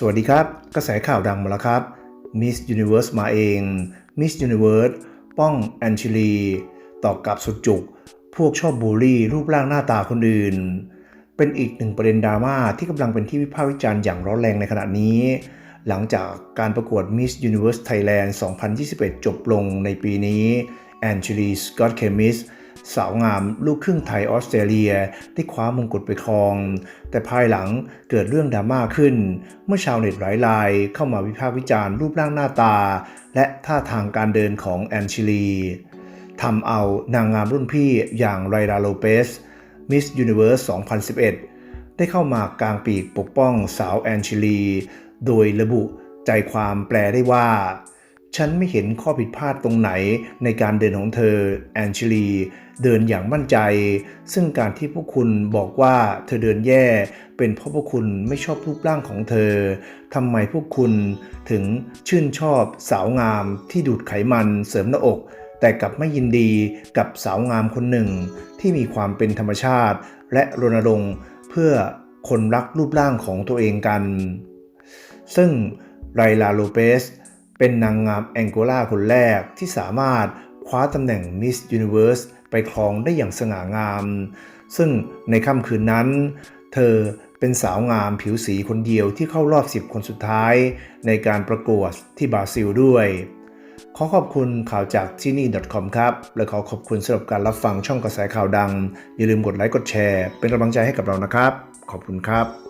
สวัสดีครับ กระแสข่าวดังมาแล้วครับ Miss Universe มาเอง Miss Universe ป้องแอนชิลีตอบกลับสุดจุก พวกชอบบูลลี่ รูปร่างหน้าตาคนอื่น เป็นอีกหนึ่งประเด็นดราม่าที่กำลังเป็นที่วิพากษ์วิจารณ์อย่างร้อนแรงในขณะนี้ หลังจากการประกวด Miss Universe Thailand 2021 จบลงในปีนี้แอนชิลีสกอตเคมิส สาวงามลูกครึ่งไทยออสเตรเลียได้คว้ามงกุฎไปครอง แต่ภายหลังเกิดเรื่องดราม่าขึ้น เมื่อชาวเน็ตหลายรายเข้ามาวิพากษ์วิจารณ์รูปร่างหน้าตา และท่าทางการเดินของแอนชิลีทำเอานางงามรุ่นพี่อย่างไรราโลเปสมิสยูนิเว r ร์ส2011 ได้เข้ามากลางปีกปกป้องสาวแอนชิลี โดยระบุใจความแปลได้ว่า ฉันไม่เห็นข้อผิดพลาดตรงไหนในการเดินของเธอแอนชลีเดินอย่างมั่นใจ ซึ่งการที่พวกคุณบอกว่าเธอเดินแย่ เป็นเพราะพวกคุณไม่ชอบรูปร่างของเธอทำไมพวกคุณถึงชื่นชอบสาวงามที่ดูดไขมันเสริมหน้าอก แต่กลับไม่ยินดีกับสาวงามคนหนึ่ง ที่มีความเป็นธรรมชาติ และรณรงค์เพื่อคนรักรูปร่างของตัวเองกัน ซึ่งไรลาโลเปส เป็นนางงามแองโกลาคนแรกที่สามารถคว้าตำแหน่ง Miss Universe ไปครองได้อย่างสง่างาม ซึ่งในค่ำคืนนั้น เธอเป็นสาวงามผิวสีคนเดียวที่เข้ารอบ 10 คนสุดท้าย ในการประกวดที่บราซิลด้วย ขอขอบคุณข่าวจากที่นี่ .com ครับ และขอขอบคุณสำหรับการรับฟังช่องกระแสข่าวดัง อย่าลืมกดไลค์กดแชร์ เป็นกำลังใจให้กับเรานะครับ ขอบคุณครับ